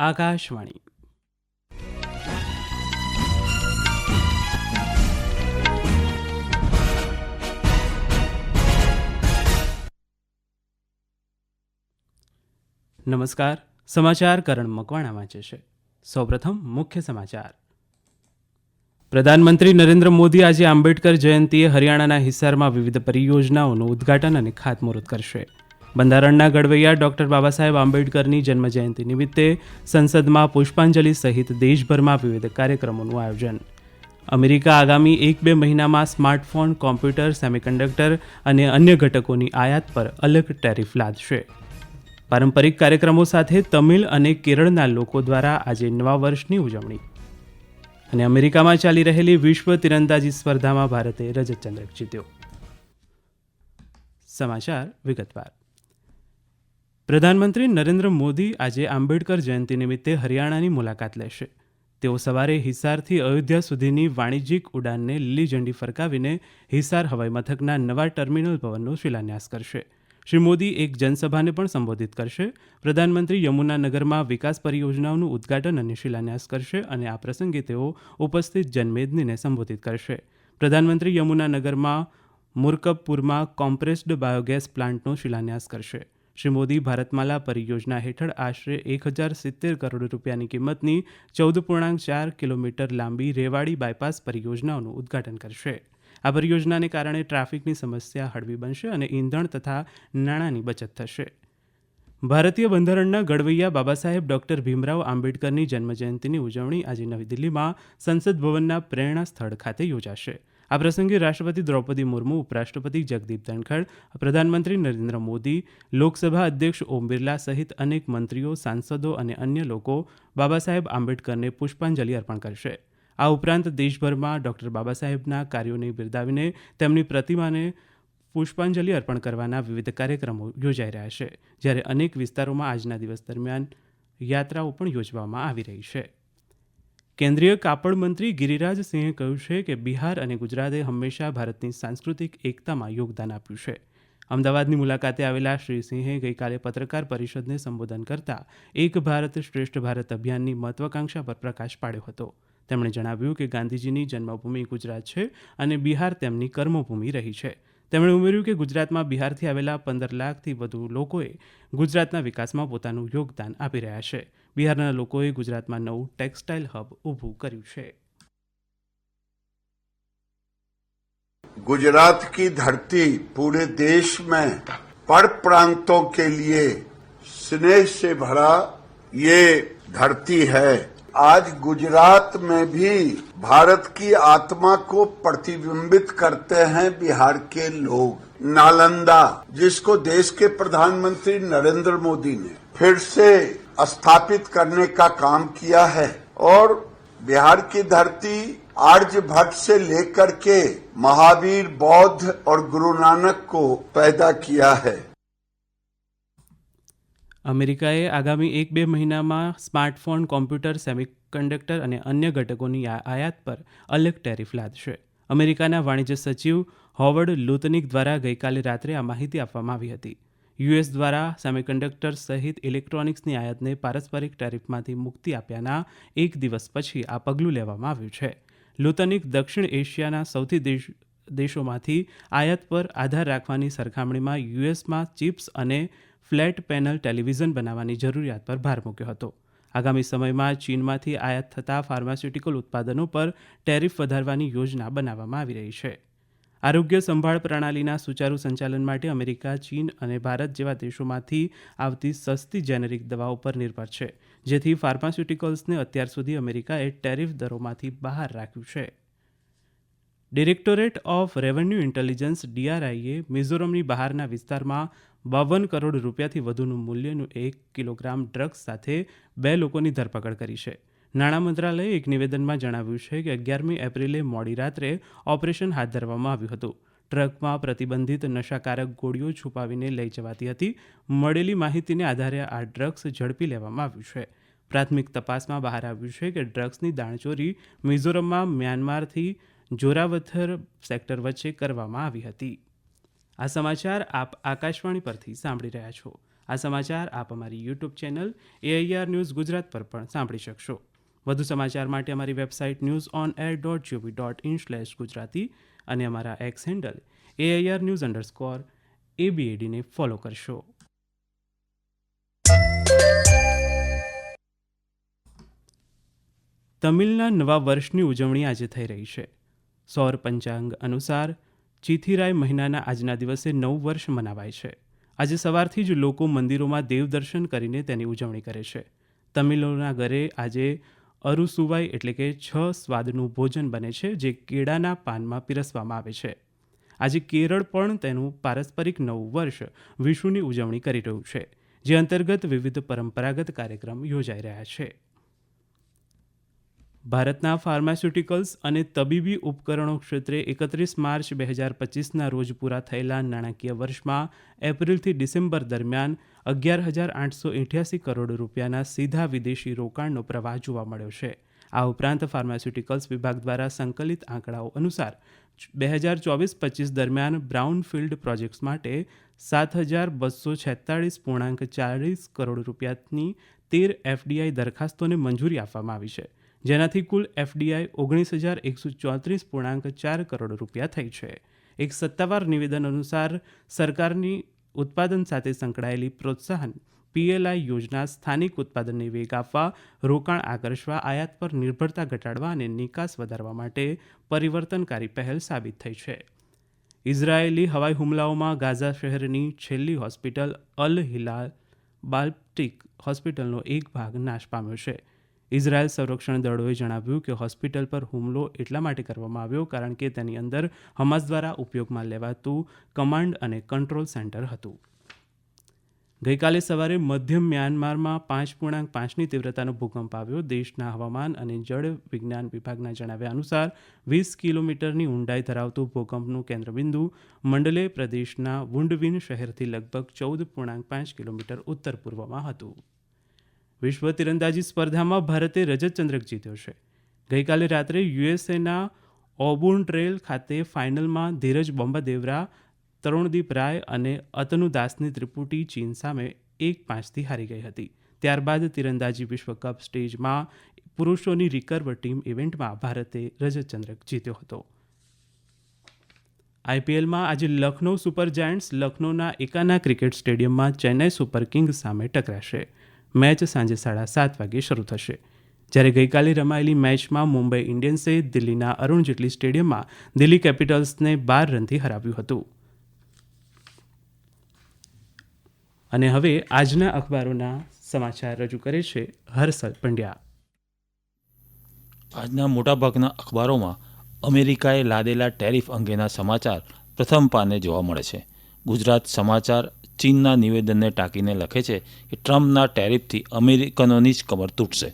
આકાશવાણી. નમસ્કાર, સમાચાર કરણ મકવાણા વાંચે છે. સૌપ્રથમ મુખ્ય સમાચાર. પ્રધાનમંત્રી નરેન્દ્ર મોદી આજે આંબેડકર જયંતિએ હરિયાણાના હિસારમાં વિવિધ પરિયોજનાઓનું ઉદ્ઘાટન અને ખાતમુહૂર્ત કરશે. બંધારણના ઘડવૈયા ડૉક્ટર બાબા આંબેડકરની જન્મજયંતિ નિમિત્તે સંસદમાં પુષ્પાંજલિ સહિત દેશભરમાં વિવિધ કાર્યક્રમોનું આયોજન. અમેરિકા આગામી એક બે મહિનામાં સ્માર્ટફોન, કોમ્પ્યુટર, સેમિકન્ડક્ટર અને અન્ય ઘટકોની આયાત પર અલગ ટેરિફ લાદશે. પારંપરિક કાર્યક્રમો સાથે તમિલ અને કેરળના લોકો દ્વારા આજે નવા વર્ષની ઉજવણી. અને અમેરિકામાં ચાલી રહેલી વિશ્વ તીરંદાજી સ્પર્ધામાં ભારતે રજત ચંદ્રક જીત્યો. સમાચાર વિગતવાર. પ્રધાનમંત્રી નરેન્દ્ર મોદી આજે આંબેડકર જયંતિ નિમિત્તે હરિયાણાની મુલાકાત લેશે. તેઓ સવારે હિસારથી અયોધ્યા સુધીની વાણિજ્યિક ઉડાનને લીલી ઝંડી ફરકાવીને હિસાર હવાઈ મથકના નવા ટર્મિનલ ભવનનો શિલાન્યાસ કરશે. શ્રી મોદી એક જનસભાને પણ સંબોધિત કરશે. પ્રધાનમંત્રી યમુનાનગરમાં વિકાસ પરિયોજનાઓનું ઉદ્ઘાટન અને શિલાન્યાસ કરશે અને આ પ્રસંગે તેઓ ઉપસ્થિત જનમેદનીને સંબોધિત કરશે. પ્રધાનમંત્રી યમુનાનગરમાં મુરકબપુરમાં કોમ્પ્રેસ્ડ બાયોગેસ પ્લાન્ટનો શિલાન્યાસ કરશે. શ્રી મોદી ભારતમાલા પરિયોજના હેઠળ આશરે એક હજાર સિત્તેર કરોડ રૂપિયાની કિંમતની ચૌદ પૂર્ણાંક ચાર કિલોમીટર લાંબી રેવાડી બાયપાસ પરિયોજનાઓનું ઉદ્ઘાટન કરશે. આ પરિયોજનાને કારણે ટ્રાફિકની સમસ્યા હળવી બનશે અને ઈંધણ તથા નાણાંની બચત થશે. ભારતીય બંધારણના ઘડવૈયા બાબા સાહેબ ડોક્ટર ભીમરાવ આંબેડકરની જન્મજયંતિની ઉજવણી આજે નવી દિલ્હીમાં સંસદ ભવનના પ્રેરણા સ્થળ ખાતે યોજાશે. આ પ્રસંગે રાષ્ટ્રપતિ દ્રૌપદી મુર્મુ, ઉપરાષ્ટ્રપતિ જગદીપ ધનખડ, પ્રધાનમંત્રી નરેન્દ્ર મોદી, લોકસભા અધ્યક્ષ ઓમ બિરલા સહિત અનેક મંત્રીઓ, સાંસદો અને અન્ય લોકો બાબા સાહેબ આંબેડકરને પુષ્પાંજલિ અર્પણ કરશે. આ ઉપરાંત દેશભરમાં ડોક્ટર બાબા સાહેબના કાર્યોને બિરદાવીને તેમની પ્રતિમાને પુષ્પાંજલિ અર્પણ કરવાના વિવિધ કાર્યક્રમો યોજાઈ રહ્યા છે, જ્યારે અનેક વિસ્તારોમાં આજના દિવસ દરમિયાન યાત્રાઓ પણ યોજવામાં આવી રહી છે. કેન્દ્રીય કાપડ મંત્રી ગિરિરાજ સિંહે કહ્યું છે કે બિહાર અને ગુજરાતે હંમેશા ભારતની સાંસ્કૃતિક એકતામાં યોગદાન આપ્યું છે. અમદાવાદની મુલાકાતે આવેલા શ્રી સિંહે ગઈકાલે પત્રકાર પરિષદને સંબોધન કરતા એક ભારત શ્રેષ્ઠ ભારત અભિયાનની મહત્વાકાંક્ષા પર પ્રકાશ પાડ્યો હતો. તેમણે જણાવ્યું કે ગાંધીજીની જન્મભૂમિ ગુજરાત છે અને બિહાર તેમની કર્મભૂમિ રહી છે. તેમણે ઉમેર્યું કે ગુજરાતમાં બિહારથી આવેલા પંદર લાખથી વધુ લોકોએ ગુજરાતના વિકાસમાં પોતાનું યોગદાન આપી રહ્યા છે. બિહારના લોકોએ ગુજરાતમાં નવું ટેક્સટાઇલ હબ ઊભું કર્યું છે गुजरात की धरती पूरे देश में पर प्रांतों के लिए स्नेह से भरा ये धरती है आज गुजरात में भी भारत की आत्मा को प्रतिबिंबित करते हैं बिहार के लोग नालंदा जिसको देश के प्रधानमंत्री नरेंद्र मोदी ने फिर से स्थापित करने का काम किया है और बिहार की धरती आर्यभट्ट से लेकर के महावीर बौद्ध और गुरु नानक को पैदा किया है અમેરિકાએ આગામી એક બે મહિનામાં સ્માર્ટફોન કોમ્પ્યુટર સેમિકન્ડક્ટર અને અન્ય ઘટકોની આ- આયાત પર અલગ ટેરિફ લાદશે અમેરિકાના વાણિજ્ય સચિવ હોવર્ડ લુતનિક દ્વારા ગઈકાલે રાત્રે આ માહિતી આપવામાં આવી હતી યુએસ દ્વારા સેમિકન્ડક્ટર સહિત ઇલેક્ટ્રોનિક્સની આયાતને પારસ્પરિક ટેરિફમાંથી મુક્તિ આપ્યાના એક દિવસ પછી આ પગલું લેવામાં આવ્યું છે. લુતનિક દક્ષિણ એશિયાના સૌથી દેશ, દેશોમાંથી આયાત પર આધાર રાખવાની સરખામણીમાં યુએસમાં ચિપ્સ અને ફ્લેટ પેનલ ટેલિવિઝન બનાવવાની જરૂરિયાત પર ભાર મૂક્યો હતો. આગામી સમયમાં ચીનમાંથી આયાત થતા ફાર્માસ્યુટિકલ ઉત્પાદનો પર ટેરિફ વધારવાની યોજના બનાવવામાં આવી રહી છે. આરોગ્ય સંભાળ પ્રણાલીના સુચારુ સંચાલન માટે અમેરિકા, ચીન અને ભારત જેવા દેશોમાંથી આવતી સસ્તી જેનેરિક દવાઓ પર નિર્ભર છે, જેથી ફાર્માસ્યુટિકલ્સને અત્યાર સુધી અમેરિકાએ ટેરિફ દરોમાંથી બહાર રાખ્યું છે. ડિરેક્ટોરેટ ઓફ રેવન્યુ ઇન્ટેલિજન્સ, ડીઆરઆઈએ, મિઝોરમની બહારના વિસ્તારમાં બાવન કરોડ રૂપિયાથી વધુનું મૂલ્યનું એક કિલોગ્રામ ડ્રગ્સ સાથે બે લોકોની ધરપકડ કરી છે. નાણાં મંત્રાલયે એક નિવેદનમાં જણાવ્યું છે કે અગિયારમી એપ્રિલે મોડી રાત્રે ઓપરેશન હાથ ધરવામાં આવ્યું હતું. ટ્રકમાં પ્રતિબંધિત નશાકારક ગોળીઓ છુપાવીને લઈ જવાતી હતી. મળેલી માહિતીને આધારે આ ડ્રગ્સ ઝડપી લેવામાં આવ્યું છે. પ્રાથમિક તપાસમાં બહાર આવ્યું છે કે ડ્રગ્સની દાણચોરી મિઝોરમમાં મ્યાનમારથી જોરાવથર સેક્ટર વચ્ચે કરવામાં આવી હતી. આ સમાચાર આપ આકાશવાણી પરથી સાંભળી રહ્યા છો. આ સમાચાર આપ અમારી YouTube channel AIR news Gujarat પર પણ સાંભળી શકશો. વધુ સમાચાર માટે અમારી website news on air dot GOV dot in slash Gujarati અને અમારા X handle AIR news underscore એબીએડીને follow કરશો. તમિલના નવા વર્ષની ઉજવણી આજે થઈ રહી છે. સૌર પંચાંગ અનુસાર ચિથિરાય મહિનાના આજના દિવસે નવ વર્ષ મનાવાય છે. આજે સવારથી જ લોકો મંદિરોમાં દેવદર્શન કરીને તેની ઉજવણી કરે છે. તમિલોના ઘરે આજે અરુસુવાઈ એટલે કે છ સ્વાદનું ભોજન બને છે, જે કેળાના પાનમાં પીરસવામાં આવે છે. આજે કેરળ પણ તેનું પારસ્પરિક નવું વર્ષ વિષુની ઉજવણી કરી રહ્યું છે, જે અંતર્ગત વિવિધ પરંપરાગત કાર્યક્રમ યોજાઈ રહ્યા છે. ભારતના ફાર્માસ્યુટિકલ્સ અને તબીબી ઉપકરણો ક્ષેત્રે એકત્રીસ માર્ચ બે હજાર પચીસના રોજ પૂરા થયેલા નાણાકીય વર્ષમાં એપ્રિલથી ડિસેમ્બર દરમિયાન અગિયાર હજાર આઠસો એઠ્યાસી કરોડ રૂપિયાના સીધા વિદેશી રોકાણનો પ્રવાહ જોવા મળ્યો છે. આ ઉપરાંત ફાર્માસ્યુટિકલ્સ વિભાગ દ્વારા સંકલિત આંકડાઓ અનુસાર બે હજાર ચોવીસ પચીસ દરમિયાન બ્રાઉનફિલ્ડ પ્રોજેક્ટ્સ માટે સાત હજાર બસો છેતાળીસ પૂર્ણાંક ચાળીસ કરોડ રૂપિયાની તેર એફડીઆઈ દરખાસ્તોને મંજૂરી આપવામાં આવી છે. જેનાથી કુલ એફડીઆઈ ઓગણીસ હજાર એકસો ચોત્રીસ પૂર્ણાંક ચાર કરોડ રૂપિયા થઈ છે. એક સત્તાવાર નિવેદન અનુસાર સરકારની ઉત્પાદન સાથે સંકળાયેલી પ્રોત્સાહન પીએલઆઈ યોજના સ્થાનિક ઉત્પાદનને વેગ આપવા, રોકાણ આકર્ષવા, આયાત પર નિર્ભરતા ઘટાડવા અને નિકાસ વધારવા માટે પરિવર્તનકારી પહેલ સાબિત થઈ છે. ઇઝરાયેલી હવાઈ હુમલાઓમાં ગાઝા શહેરની છેલ્લી હોસ્પિટલ અલ હિલાલ બાલ્ટિક હોસ્પિટલનો એક ભાગ નાશ પામ્યો છે. ઇઝરાયલ સંરક્ષણ દળોએ જણાવ્યું કે હોસ્પિટલ પર હુમલો એટલા માટે કરવામાં આવ્યો કારણ કે તેની અંદર હમાસ દ્વારા ઉપયોગમાં લેવાતું કમાન્ડ અને કંટ્રોલ સેન્ટર હતું. ગઈકાલે સવારે મધ્ય મ્યાનમારમાં પાંચ પૂર્ણાંક પાંચની તીવ્રતાનો ભૂકંપ આવ્યો. દેશના હવામાન અને જળ વિજ્ઞાન વિભાગના જણાવ્યા અનુસાર વીસ કિલોમીટરની ઊંડાઈ ધરાવતું ભૂકંપનું કેન્દ્રબિંદુ મંડલે પ્રદેશના વુંડવિન શહેરથી લગભગ ચૌદ પૂર્ણાંક પાંચ કિલોમીટર ઉત્તર પૂર્વમાં હતું. વિશ્વ તીરંદાજી સ્પર્ધામાં ભારતે રજત ચંદ્રક જીત્યો છે. ગઈકાલે રાત્રે યુએસએના ઓબુન ટ્રેલ ખાતે ફાઇનલમાં ધીરજ બોમ્બાદેવરા, તરુણદીપ રાય અને અતનુ દાસની ત્રિપુટી ચીન સામે એક પાંચથી હારી ગઈ હતી. ત્યારબાદ તીરંદાજી વિશ્વકપ સ્ટેજમાં પુરુષોની રિકર્વ ટીમ ઇવેન્ટમાં ભારતે રજત ચંદ્રક જીત્યો હતો. આઈપીએલમાં આજે લખનૌ સુપર જાયન્ટ્સ લખનૌના એકાના ક્રિકેટ સ્ટેડિયમમાં ચેન્નાઈ સુપર કિંગ્સ સામે ટકરાશે. મેચ સાંજે સાડા સાત વાગે શરૂ થશે. જ્યારે ગઈકાલે રમાયેલી મેચમાં મુંબઈ ઇન્ડિયન્સે દિલ્હીના અરુણ જેટલી સ્ટેડિયમમાં દિલ્હી કેપિટલ્સને બાર રનથી હરાવ્યું હતું. અને હવે આજના અખબારોના સમાચાર રજૂ કરે છે હર્ષલ પંડ્યા. આજના મોટાભાગના અખબારોમાં અમેરિકાએ લાદેલા ટેરિફ અંગેના સમાચાર પ્રથમ પાને જોવા મળે છે. ગુજરાત સમાચાર ચીનના નિવેદનને ટાંકીને લખે છે કે ટ્રમ્પના ટેરિફથી અમેરિકનોની જ કમર તૂટશે.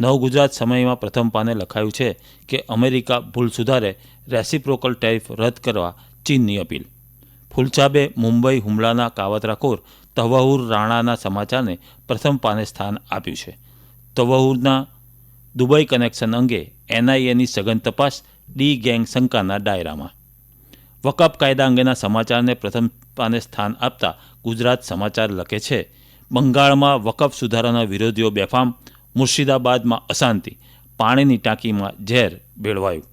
નવ ગુજરાત સમયમાં પ્રથમ પાને લખાયું છે કે અમેરિકા ભૂલ સુધારે રેસિપ્રોકલ ટેરિફ રદ કરવા ચીનની અપીલ. ફુલછાબે મુંબઈ હુમલાના કાવતરાખોર તવહુર રાણાના સમાચારને પ્રથમ પાને સ્થાન આપ્યું છે. તવહુરના દુબઈ કનેક્શન અંગે એનઆઈએની સઘન તપાસ ડી ગેંગ શંકાના ડાયરામાં. વકફ કાયદા અંગેના સમાચારને પ્રથમ પાને સ્થાન આપતા ગુજરાત સમાચાર લખે છે, બંગાળમાં વકફ સુધારાના વિરોધીઓ બેફામ, મુર્શિદાબાદમાં અશાંતિ, પાણીની ટાંકીમાં ઝેર ભેળવાયું.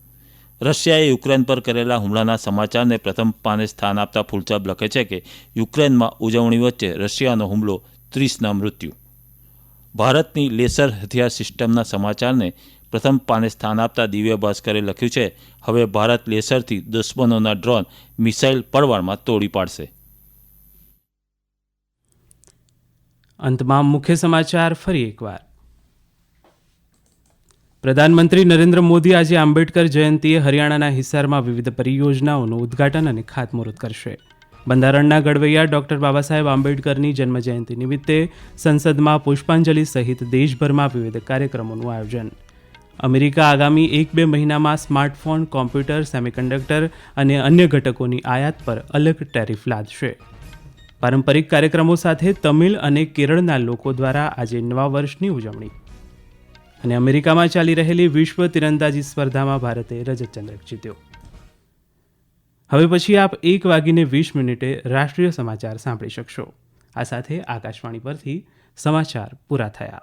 રશિયાએ યુક્રેન પર કરેલા હુમલાના સમાચારને પ્રથમ પાને સ્થાન આપતા ફૂલચાબ લખે છે કે યુક્રેનમાં ઉજવણી વચ્ચે રશિયાનો હુમલો ત્રીસના મૃત્યુ. ભારતની લેસર હથિયાર સિસ્ટમના સમાચારને પ્રથમ પાને સ્થાન આપતા દિવ્ય ભાસ્કરે લખ્યું છે, હવે ભારત લેસરથી દુશ્મનોના ડ્રોન મિસાઇલ પડવારમાં તોડી પાડશે. અંતમાં મુખ્ય સમાચાર ફરી એકવાર. પ્રધાનમંત્રી નરેન્દ્ર મોદી આજે આંબેડકર જયંતીએ હરિયાણાના હિસારમાં વિવિધ પરિયોજનાઓનું ઉદ્ઘાટન અને ખાતમુહૂર્ત કરશે. બંધારણના ઘડવૈયા ડોક્ટર બાબા સાહેબ આંબેડકરની જન્મજયંતિ નિમિત્તે સંસદમાં પુષ્પાંજલિ સહિત દેશભરમાં વિવિધ કાર્યક્રમોનું આયોજન. અમેરિકા આગામી એક બે મહિનામાં સ્માર્ટફોન, કોમ્પ્યુટર, સેમિકન્ડક્ટર અને અન્ય ઘટકોની આયાત પર અલગ ટેરિફ લાદશે. પારંપરિક કાર્યક્રમો સાથે તમિલ અને કેરળના લોકો દ્વારા આજે નવા વર્ષની ઉજવણી. અને અમેરિકામાં ચાલી રહેલી વિશ્વ તીરંદાજી સ્પર્ધામાં ભારતે રજત ચંદ્રક જીત્યો. હવે પછી આપ એક વાગીને વીસ મિનિટે રાષ્ટ્રીય સમાચાર સાંભળી શકશો. આ સાથે આકાશવાણી પરથી સમાચાર પૂરા થયા.